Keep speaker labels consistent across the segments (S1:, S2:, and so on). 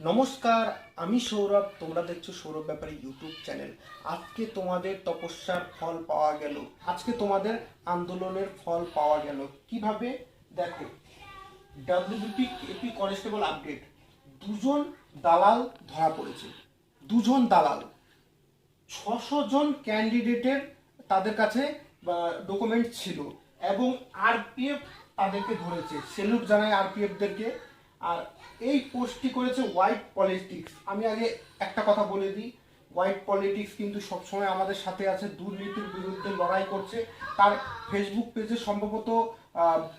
S1: নমস্কার, আমি সৌরভ, তোমরা দেখছ সৌরভ ব্যাপারে ইউটিউব চ্যানেল আজকে তোমাদের তপস্যার ফল পাওয়া গেল। আজকে তোমাদের আন্দোলনের ফল পাওয়া গেল। কীভাবে? দেখো ডাব্লিউবিপি এপি কনস্টেবল আপডেট দুজন দালাল ধরা পড়েছে। দুজন দালাল। ছশো জন ক্যান্ডিডেটের তাদের কাছে ডকুমেন্ট ছিল। এবং আরপিএফ তাদেরকে ধরেছে। সেলুট জানাই আরপিএফদেরকে আর এই পোস্টটি করেছে হোয়াইট পলিটিক্স আমি আগে একটা কথা বলে দিই হোয়াইট পলিটিক্স কিন্তু সবসময় আমাদের সাথে আছে, দুর্নীতির বিরুদ্ধে লড়াই করছে। তার ফেসবুক পেজে সম্ভবত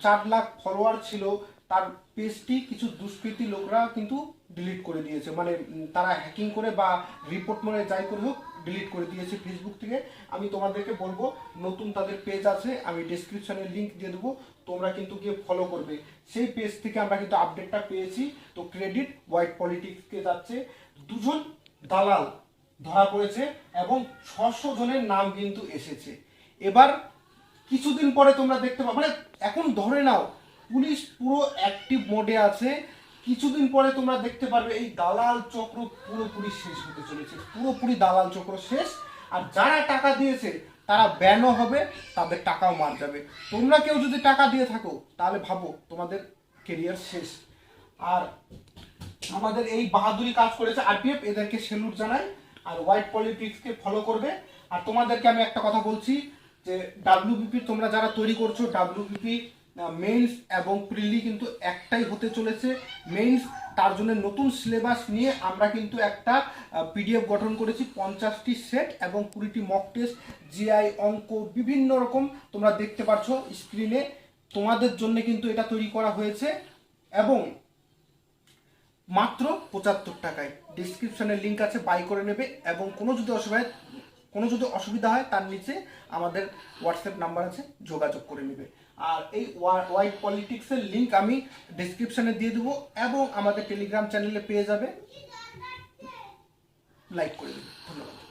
S1: চার লাখ ফলোয়ার ছিল। তার পেজটি কিছু দুষ্কৃতী লোকরা কিন্তু ডিলিট করে দিয়েছে। মানে তারা হ্যাকিং করে বা রিপোর্ট মনে যাই করে হোক ডিলিট করে দিয়েছে ফেসবুক থেকে। আমি তোমাদেরকে বলব, নতুন তাদের পেজ আছে, আমি ডেসক্রিপশনে লিংক দিয়ে দেবো, তোমরা কিন্তু গিয়ে ফলো করবে। সেই পেজ থেকে আমরা কিন্তু আপডেটটা পেয়েছি। তো ক্রেডিট হোয়াইট পলিটিক্সকে যাচ্ছে, দুজন দালাল ধরা পড়েছে এবং ছশো জনের নাম কিন্তু এসেছে। এবার কিছুদিন পরে তোমরা দেখতে পাবে মানে এখন ধরে নাও, পুলিশ পুরো অ্যাক্টিভ মোডে আছে। কিছুদিন পরে তোমরা দেখতে পারবে এই দালাল চক্র পুরোপুরি শেষ হতে চলেছে। পুরোপুরি দালাল চক্র শেষ। আর যারা টাকা দিয়েছে, তারা ব্যানও হবে, তাদের টাকাও মার যাবে। তোমরা কেউ যদি টাকা দিয়ে থাকো, তাহলে ভাবো তোমাদের কেরিয়ার শেষ। আর আমাদের এই বাহাদুরি কাজ করেছে আরপিএফ এদেরকে সেলুট জানাই। আর হোয়াইট পলিটিক্সকে ফলো করবে। আর তোমাদেরকে আমি একটা কথা বলছি যে ডাব্লিউবিপি তোমরা যারা তৈরি করছ ডাব্লিউবিপি মেইনস এবং প্রিলি কিন্তু একটাই হতে চলেছে। মেইনস তার জন্য নতুন সিলেবাস নিয়ে আমরা কিন্তু একটা পিডিএফ গঠন করেছি, পঞ্চাশটি সেট এবং কুড়িটি মক টেস্ট জিআই অঙ্ক, বিভিন্ন রকম। তোমরা দেখতে পাচ্ছ স্ক্রিনে তোমাদের জন্য কিন্তু এটা তৈরি করা হয়েছে এবং মাত্র পঁচাত্তর টাকায়। ডিসক্রিপশানের লিঙ্ক আছে বাই করে নেবে এবং কোনো যদি অসুবিধা, কোনো যদি অসুবিধা হয়, তার নিচে আমাদের হোয়াটসঅ্যাপ নাম্বার আছে, যোগাযোগ করে নেবে। আর এই ওয়াইড পলিটিক্সের লিঙ্ক আমি ডিসক্রিপশনে দিয়ে দেবো এবং আমাদের টেলিগ্রাম চ্যানেলে পেয়ে যাবে। লাইক করে দেবে ধন্যবাদ।